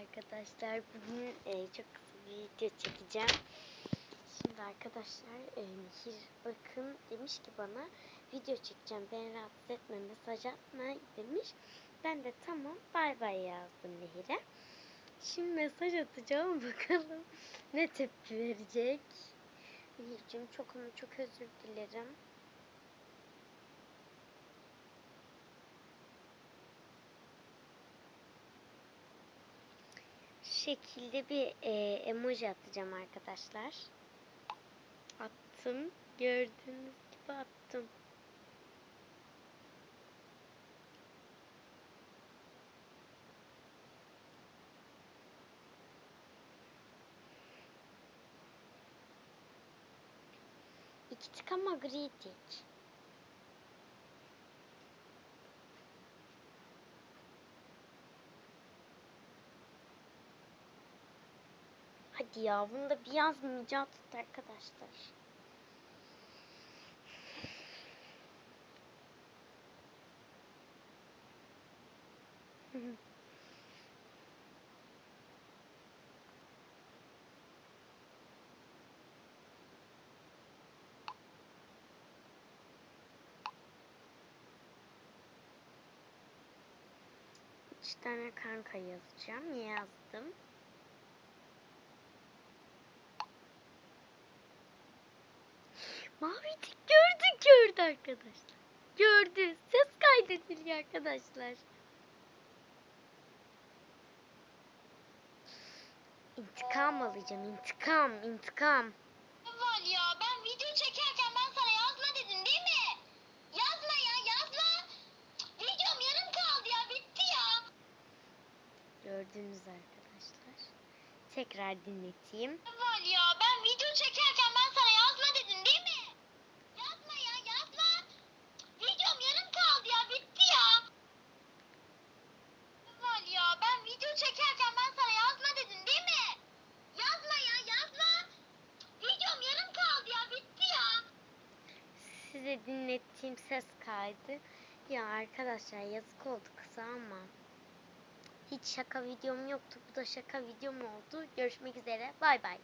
arkadaşlar. Bugün e, çok kısa bir video çekeceğim. Şimdi arkadaşlar e, Nehir bakın demiş ki bana video çekeceğim. Beni rahatsız etme mesaj atma demiş. Ben de tamam bay bay yazdım Nehir'e. Şimdi mesaj atacağım bakalım ne tepki verecek. Nehir'cim çok ama çok özür dilerim. Şekilde bir e, emoji atacağım arkadaşlar. Attım. Gördüğünüz gibi attım. İki tık ama gri tik. Hadi ya bunu da bir yazmayacağı arkadaşlar. Üç tane kanka yazacağım. Yazdım. Mavi tik gördü gördü arkadaşlar. Gördü. Ses kaydediliyor arkadaşlar. İntikam alacağım. intikam, intikam. Val ya ben video çekerken ben sana yazma dedim değil mi? Yazma ya yazma. Videom yarım kaldı ya bitti ya. Gördünüz arkadaşlar. Tekrar dinleteyim. Val ya ben video çekerken ben sana yazma dedim değil mi? Yazma ya yazma. Cık, Videom yarım kaldı ya bitti ya. Val ya ben video çekerken ben sana yazma dedim değil mi? Yazma ya yazma. Cık, Videom yarım kaldı ya bitti ya. Size dinlettiğim ses kaydı. Ya arkadaşlar yazık oldu kısa ama. Hiç şaka videom yoktu. Bu da şaka videom oldu. Görüşmek üzere. Bay bay.